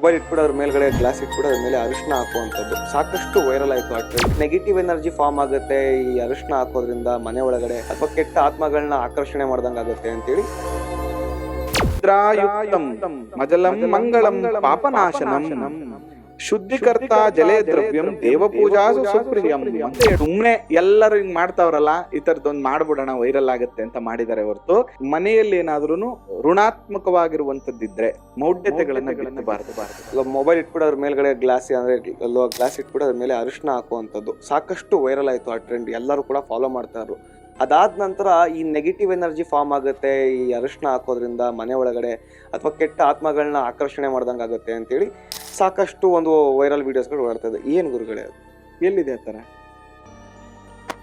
Mobile ಇಟ್ಬಿಟ್ಟು ಅದ್ರ ಮೇಲ್ಗಡೆ ಗ್ಲಾಸ್ ಇಟ್ಬಿಟ್ಟು ಅದ್ರ ಮೇಲೆ ಅರಿಶಿನ ಹಾಕುವಂಥದ್ದು. ಸಾಕಷ್ಟು ವೈರಲ್ ಆಯಿತು ಆ ಟ್ರೆಂಡ್ ನೆಗೆಟಿವ್ ಎನರ್ಜಿ ಫಾರ್ಮ್ ಆಗುತ್ತೆ. ಈ ಅರಿಶಿನ ಹಾಕೋದ್ರಿಂದ ಮನೆ ಒಳಗಡೆ ಅಥವಾ ಕೆಟ್ಟ ಆತ್ಮಗಳನ್ನ ಆಕರ್ಷಣೆ ಮಾಡ್ದಂಗಾಗುತ್ತೆ ಅಂತೇಳಿ. ಮಜಲಂ ಮಂಗಳಂ ಪಾಪನಾಶನಂ. ಶುದ್ಧೀಕರ್ತ ಜಲೇ ದ್ರವ್ಯಂ ದೇವಪೂಜಾಸು ಸುಪ್ರಿಯಂ. ಅಂತ ಸುಮ್ಮನೆ ಎಲ್ಲರೂ ಹಿಂಗ್ ಮಾಡ್ತಾವ್ರಲ್ಲ ಈ ತರದೊಂದು ಮಾಡ್ಬಿಡೋಣ ವೈರಲ್ ಆಗುತ್ತೆ ಅಂತ ಮಾಡಿದ್ದಾರೆ ಹೊರತು. ಮನೆಯಲ್ಲಿ ಏನಾದ್ರೂ ಋಣಾತ್ಮಕವಾಗಿರುವಂತದ್ದಿದ್ರೆ ಮೌಢ್ಯತೆಗಳನ್ನ ಬಾರದು ಬಾರದು ಮೊಬೈಲ್ ಇಟ್ಬಿಟ್ಟು ಅದ್ರ ಮೇಲ್ಗಡೆ ಗ್ಲಾಸ್ ಅಂದ್ರೆ ಗ್ಲಾಸ್ ಇಟ್ಬಿಟ್ಟು ಅದ್ರ ಮೇಲೆ ಅರಿಶಿನ ಹಾಕುವಂಥದ್ದು. ಸಾಕಷ್ಟು ವೈರಲ್ ಆಯ್ತು ಆ ಟ್ರೆಂಡ್ ಎಲ್ಲರೂ ಕೂಡ ಫಾಲೋ ಮಾಡ್ತಾ ಇದ್ರು. ಅದಾದ ನಂತರ ಈ ನೆಗೆಟಿವ್ ಎನರ್ಜಿ ಫಾರ್ಮ್ ಆಗುತ್ತೆ ಈ ಅರಿಶಿನ ಹಾಕೋದ್ರಿಂದ ಮನೆ ಒಳಗಡೆ ಅಥವಾ ಕೆಟ್ಟ ಆತ್ಮಗಳನ್ನ ಆಕರ್ಷಣೆ ಮಾಡ್ದಂಗೆ ಆಗುತ್ತೆ ಅಂತೇಳಿ ಸಾಕಷ್ಟು ಒಂದು ವೈರಲ್ ವಿಡಿಯೋಸ್ಗಳು ಓಡ್ತಾ ಇದೆ. ಏನು ಗುರುಗಳೇ ಅದು? ಎಲ್ಲಿದೆ ಆ ಥರ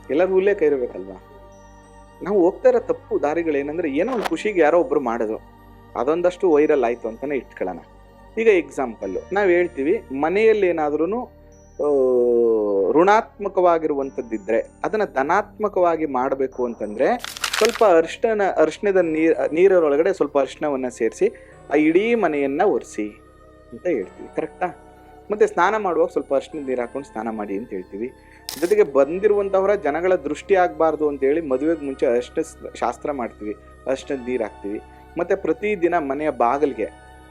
ಎಲ್ಲರೂ ಉಲ್ಲೇಖ ಇರಬೇಕಲ್ವಾ? ನಾವು ಹೋಗ್ತಾ ಇರೋ ತಪ್ಪು ದಾರಿಗಳೇನಂದ್ರೆ ಏನೋ ಒಂದು ಖುಷಿಗೆ ಯಾರೋ ಒಬ್ಬರು ಮಾಡೋದು ಅದೊಂದಷ್ಟು ವೈರಲ್ ಆಯಿತು ಅಂತಲೇ ಇಟ್ಕೊಳ್ಳೋಣ. ಈಗ ಎಕ್ಸಾಂಪಲ್ಲು ನಾವು ಹೇಳ್ತೀವಿ, ಮನೆಯಲ್ಲಿ ಏನಾದ್ರೂ ಋಣಾತ್ಮಕವಾಗಿರುವಂಥದ್ದಿದ್ರೆ, ಅದನ್ನು ಧನಾತ್ಮಕವಾಗಿ ಮಾಡಬೇಕು ಅಂತಂದರೆ, ಸ್ವಲ್ಪ ಅರಿಶಿನ ಅರಿಶಿಣದ ನೀರು ನೀರರೊಳಗಡೆ ಸ್ವಲ್ಪ ಅರಿಶಿಣವನ್ನು ಸೇರಿಸಿ, ಆ ಇಡೀ ಮನೆಯನ್ನು ಒರೆಸಿ. ಅಂತ ಹೇಳ್ತೀವಿ ಕರೆಕ್ಟಾ ಮತ್ತೆ ಸ್ನಾನ ಮಾಡುವಾಗ ಸ್ವಲ್ಪ ಅರ್ಶಿನ ನೀರು ಹಾಕೊಂಡು ಸ್ನಾನ ಮಾಡಿ ಅಂತ ಹೇಳ್ತೀವಿ. ಜೊತೆಗೆ ಬಂದಿರುವಂತವರ ಜನಗಳ ದೃಷ್ಟಿ ಆಗಬಾರ್ದು ಅಂತೇಳಿ ಮದುವೆಗೆ ಮುಂಚೆ ಅರ್ಶಿನ ಶಾಸ್ತ್ರ ಮಾಡ್ತೀವಿ. ಅರ್ಶಿನದ ನೀರು ಹಾಕ್ತೀವಿ. ಮತ್ತೆ ಪ್ರತಿದಿನ ಮನೆಯ ಬಾಗಿಲಿಗೆ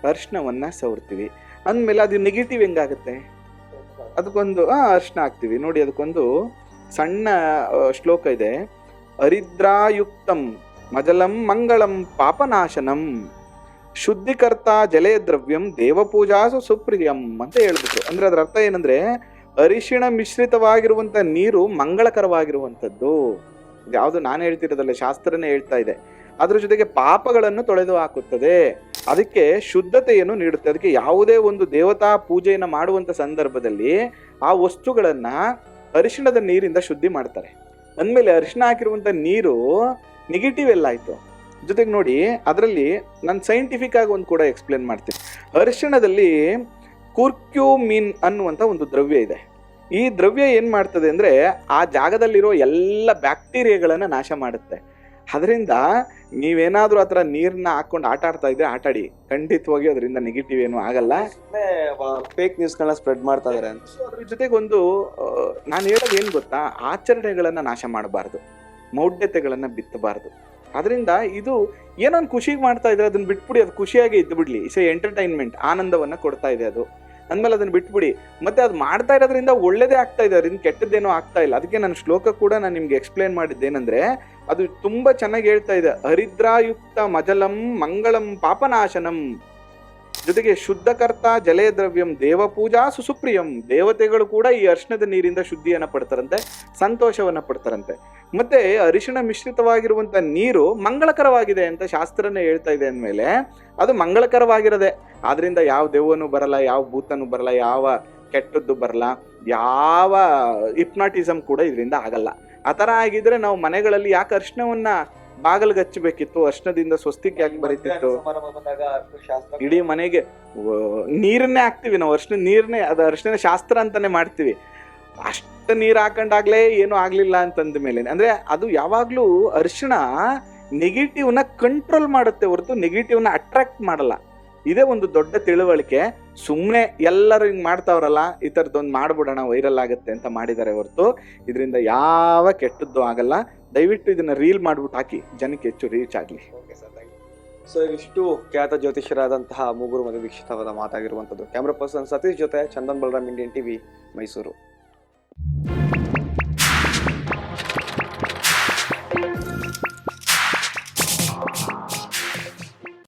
ಅರ್ಶಿನವನ್ನ ಸವರ್ತೀವಿ. ಅಂದಮೇಲೆ ಅದು ನೆಗೆಟಿವ್ ಹೆಂಗಾಗುತ್ತೆ? ಅದಕ್ಕೊಂದು ಅರಿಶಿನ ಹಾಕ್ತೀವಿ. ನೋಡಿ, ಅದಕ್ಕೊಂದು ಸಣ್ಣ ಶ್ಲೋಕ ಇದೆ. ಹರಿದ್ರಾಯುಕ್ತಂ ಮಜಲಂ ಮಂಗಳಂ ಪಾಪನಾಶನಂ. ಶುದ್ಧೀಕರ್ತ ಜಲೇ ದ್ರವ್ಯಂ ದೇವಪೂಜಾಸು ಸುಪ್ರಿಯಂ ಅಂತ ಹೇಳ್ಬಿಟ್ರು. ಅಂದ್ರೆ ಅದರ ಅರ್ಥ ಏನಂದ್ರೆ, ಅರಿಶಿಣ ಮಿಶ್ರಿತವಾಗಿರುವಂತ ನೀರು ಮಂಗಳಕರವಾಗಿರುವಂಥದ್ದು. ಯಾವುದು ನಾನು ಹೇಳ್ತಿರೋದಲ್ಲ, ಶಾಸ್ತ್ರನೇ ಹೇಳ್ತಾ ಇದೆ. ಅದ್ರ ಜೊತೆಗೆ ಪಾಪಗಳನ್ನು ತೊಳೆದು ಹಾಕುತ್ತದೆ. ಅದಕ್ಕೆ ಶುದ್ಧತೆಯನ್ನು ನೀಡುತ್ತೆ. ಅದಕ್ಕೆ ಯಾವುದೇ ಒಂದು ದೇವತಾ ಪೂಜೆಯನ್ನು ಮಾಡುವಂತ ಸಂದರ್ಭದಲ್ಲಿ ಆ ವಸ್ತುಗಳನ್ನ ಅರಿಶಿಣದ ನೀರಿಂದ ಶುದ್ಧಿ ಮಾಡ್ತಾರೆ. ಅಂದಮೇಲೆ ಅರಿಶಿಣ ಹಾಕಿರುವಂತ ನೀರು ನೆಗೆಟಿವ್ ಎಲ್ಲ ಆಯ್ತು. ಜೊತೆಗೆ ನೋಡಿ ಅದರಲ್ಲಿ ನಾನು ಸೈಂಟಿಫಿಕ್ ಆಗಿ ಒಂದು ಕೂಡ ಎಕ್ಸ್ಪ್ಲೇನ್ ಮಾಡ್ತೀನಿ. ಅರಿಶಿಣದಲ್ಲಿ ಕುರ್ಕ್ಯೂಮಿನ್ ಅನ್ನುವಂಥ ಒಂದು ದ್ರವ್ಯ ಇದೆ. ಈ ದ್ರವ್ಯ ಏನು ಮಾಡ್ತದೆ ಅಂದರೆ ಆ ಜಾಗದಲ್ಲಿರೋ ಎಲ್ಲ ಬ್ಯಾಕ್ಟೀರಿಯಾಗಳನ್ನು ನಾಶ ಮಾಡುತ್ತೆ. ಅದರಿಂದ ನೀವೇನಾದರೂ ಆ ಥರ ನೀರನ್ನ ಹಾಕೊಂಡು ಆಟ ಆಡ್ತಾ ಇದ್ರೆ ಆಟಾಡಿ. ಖಂಡಿತವಾಗಿ ಅದರಿಂದ ನೆಗೆಟಿವ್ ಏನು ಆಗಲ್ಲ. ಫೇಕ್ ನ್ಯೂಸ್ಗಳನ್ನ ಸ್ಪ್ರೆಡ್ ಮಾಡ್ತಾ ಇದಾರೆ ಅಂತ. ಅದ್ರ ಜೊತೆಗೆ ಒಂದು ನಾನು ಹೇಳೋದು ಏನು ಗೊತ್ತಾ? ಆಚರಣೆಗಳನ್ನು ನಾಶ ಮಾಡಬಾರ್ದು. ಮೌಢ್ಯತೆಗಳನ್ನು ಬಿತ್ತಬಾರ್ದು. ಅದರಿಂದ ಇದು ಏನೊಂದು ಖುಷಿಗೆ ಮಾಡ್ತಾ ಇದ್ರೆ ಅದನ್ನ ಬಿಟ್ಬಿಡಿ, ಅದು ಖುಷಿಯಾಗಿ ಇದ್ದು ಬಿಡ್ಲಿ. ಇಸ್ ಎಂಟರ್ಟೈನ್ಮೆಂಟ್ ಆನಂದವನ್ನ ಕೊಡ್ತಾ ಇದೆ ಅದು. ಅಂದಮೇಲೆ ಅದನ್ನ ಬಿಟ್ಬಿಡಿ. ಮತ್ತೆ ಅದು ಮಾಡ್ತಾ ಇರೋದ್ರಿಂದ ಒಳ್ಳೇದೇ ಆಗ್ತಾ ಇದೆ, ಅದರಿಂದ ಕೆಟ್ಟದ್ದೇನೋ ಆಗ್ತಾ ಇಲ್ಲ. ಅದಕ್ಕೆ ನನ್ನ ಶ್ಲೋಕ ಕೂಡ ನಾನು ನಿಮ್ಗೆ ಎಕ್ಸ್ಪ್ಲೇನ್ ಮಾಡಿದ್ದೇನೆಂದ್ರೆ, ಅದು ತುಂಬಾ ಚೆನ್ನಾಗಿ ಹೇಳ್ತಾ ಇದೆ. ಹರಿದ್ರಾಯುಕ್ತ ಮಜಲಂ ಮಂಗಳಂ ಪಾಪನಾಶನಂ. ಜೊತೆಗೆ ಶುದ್ಧಕರ್ತ ಜಲೇ ದ್ರವ್ಯಂ ದೇವಪೂಜಾ, ಸುಸುಪ್ರಿಯಂ, ದೇವತೆಗಳು ಕೂಡ ಈ ಅರಿಶಿಣದ ನೀರಿಂದ ಶುದ್ಧಿಯನ್ನು ಪಡ್ತಾರಂತೆ, ಸಂತೋಷವನ್ನ ಪಡ್ತಾರಂತೆ. ಮತ್ತೆ ಅರಿಶಿಣ ಮಿಶ್ರಿತವಾಗಿರುವಂತ ನೀರು ಮಂಗಳಕರವಾಗಿದೆ ಅಂತ ಶಾಸ್ತ್ರನೇ ಹೇಳ್ತಾ ಇದೆ ಅಂದಮೇಲೆ ಅದು ಮಂಗಳಕರವಾಗಿರದೆ, ಆದ್ರಿಂದ ಯಾವ ದೇವನೂ ಬರಲ್ಲ, ಯಾವ ಭೂತನೂ ಬರಲ್ಲ, ಯಾವ ಕೆಟ್ಟದ್ದು ಬರಲ್ಲ, ಯಾವ ಇಪ್ನಾಟಿಸಮ್ ಕೂಡ ಇದರಿಂದ ಆಗಲ್ಲ. ಆ ಥರ ಆಗಿದ್ರೆ ನಾವು ಮನೆಗಳಲ್ಲಿ ಯಾಕೆ ಅರಿಶಿಣವನ್ನ ಬಾಗಿಲಿಗೆ ಹಚ್ಚಬೇಕಿತ್ತು ಅರ್ಶನದಿಂದ ಸ್ವಸ್ತಿಕ್ ಯಾಕೆ ಬರೀತಿತ್ತು. ಇಡೀ ಮನೆಗೆ ನೀರನ್ನೇ ಹಾಕ್ತಿವಿ ನಾವು ಅರ್ಶನ ನೀರನ್ನೇ ಅದು ಅರ್ಶನ ಶಾಸ್ತ್ರ ಅಂತಾನೆ ಮಾಡ್ತೀವಿ. ಅಷ್ಟು ನೀರು ಹಾಕೊಂಡಾಗ್ಲೇ ಏನು ಆಗ್ಲಿಲ್ಲ ಅಂತಂದ ಮೇಲೆ ಅಂದ್ರೆ ಅದು ಯಾವಾಗ್ಲೂ ಅರ್ಶಿಣ ನೆಗೆಟಿವ್ನ ಕಂಟ್ರೋಲ್ ಮಾಡುತ್ತೆ ಹೊರತು ನೆಗೆಟಿವ್ನ ಅಟ್ರಾಕ್ಟ್ ಮಾಡಲ್ಲ. ಇದೇ ಒಂದು ದೊಡ್ಡ ತಿಳುವಳಿಕೆ. ಸುಮ್ಮನೆ ಎಲ್ಲರೂ ಹಿಂಗ್ ಮಾಡ್ತಾವ್ರಲ್ಲ, ಈ ಥರದ್ದೊಂದು ಮಾಡ್ಬಿಡೋಣ, ವೈರಲ್ ಆಗುತ್ತೆ ಅಂತ ಮಾಡಿದ್ದಾರೆ ಹೊರತು. ಇದರಿಂದ ಯಾವ ಕೆಟ್ಟದ್ದು ಆಗಲ್ಲ. ದಯವಿಟ್ಟು ಇದನ್ನ ರೀಲ್ ಮಾಡ್ಬಿಟ್ಟು ಹಾಕಿ, ಜನಕ್ಕೆ ಹೆಚ್ಚು ರೀಚ್ ಆಗಲಿ. ಸೊ ಇಷ್ಟು ಖ್ಯಾತ ಜ್ಯೋತಿಷರಾದಂತಹ ಮೂಗೂರು ಮಧು ವೀಕ್ಷಿತವಾದ ಮಾತಾಗಿರುವಂಥದ್ದು. ಕ್ಯಾಮ್ರಾ ಪರ್ಸನ್ ಸತೀಶ್ ಜೊತೆ ಚಂದನ್ ಬಲರಾಮ್ ಇಂಡಿಯನ್ ಟಿವಿ ಮೈಸೂರು